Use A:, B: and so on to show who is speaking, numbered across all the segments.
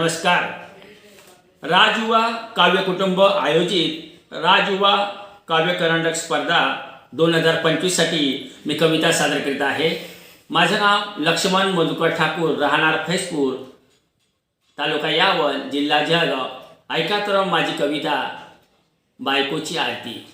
A: नमस्कार. राजयुवा काव्य कुटुंब आयोजित राजयुवा काव्य करंडक स्पर्धा दोन हजार पंचवीससाठी मी कविता सादर करीत आहे. माझं नाव लक्ष्मण मधुकर ठाकूर राहणार फैसपूर तालुका यावल जिल्हा जळगाव. ऐका तर माझी कविता बायकोची आरती.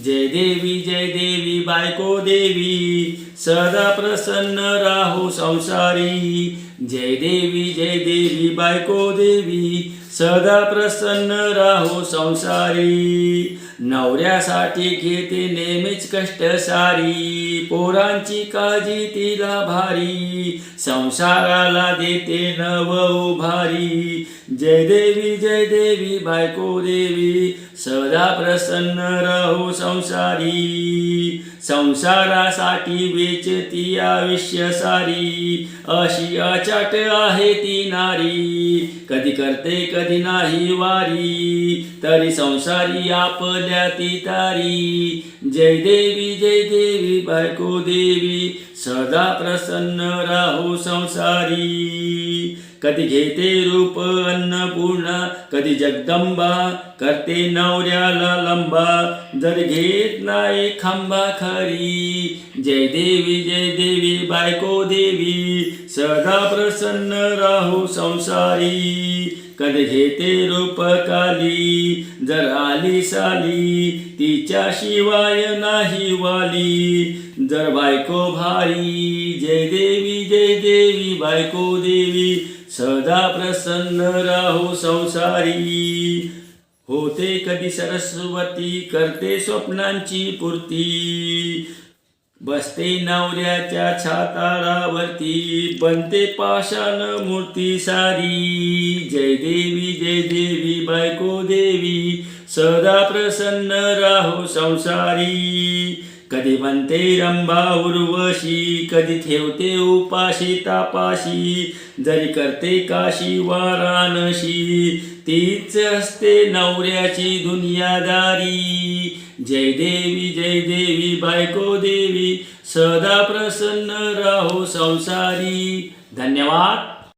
A: जय देवी जय देवी बायको देवी. सदा प्रसन्न राहू संसारी। जय देवी जय देवी बायको देवी सदा प्रसन्न राहू संसारी। नवऱ्यासाठी घेते नेहमीच कष्ट सारी पोरांची काळजी तिला भारी संसाराला देते नव उभारी। जय देवी जय देवी बायको देवी सदा प्रसन्न राहू संसारी। संसारासाठी ती आयुष्य सारी. अशी अचाट आहे ती नारी. कधी करते कधी नाही वारी. तरी संसारी आपल्या ती तारी. जय देवी जय देवी बायको देवी. सदा प्रसन्न राहू संसारी. कधी घेते रूप अन्नपूर्णा कधी जगदंबा करते नवऱ्याला लंबा. जर घेत नाही खांबा खरी जय देवी जय देवी बायको देवी सदा प्रसन्न राहू संसारी. कधी घेते रूप काली जर आली साली तिच्या शिवाय नाही वाली. जर बायको भारी जय देवी जय देवी बायको देवी सदा प्रसन्न राहू संसारी. होते कधी सरस्वती करते स्वप्नांची पूर्ती. बसते नवऱ्याच्या छातारावरती बनते पाषाण मूर्ती सारी. जय देवी जय देवी बायको देवी सदा प्रसन्न राहो संसारी. कधी बनते रंभा उर्वशी कधी ठेवते उपाशी तापाशी. जरी करते काशी वाराणशी तीच असते नवऱ्याची दुनियादारी. जय देवी जय देवी बायको देवी सदा प्रसन्न राहो संसारी. धन्यवाद.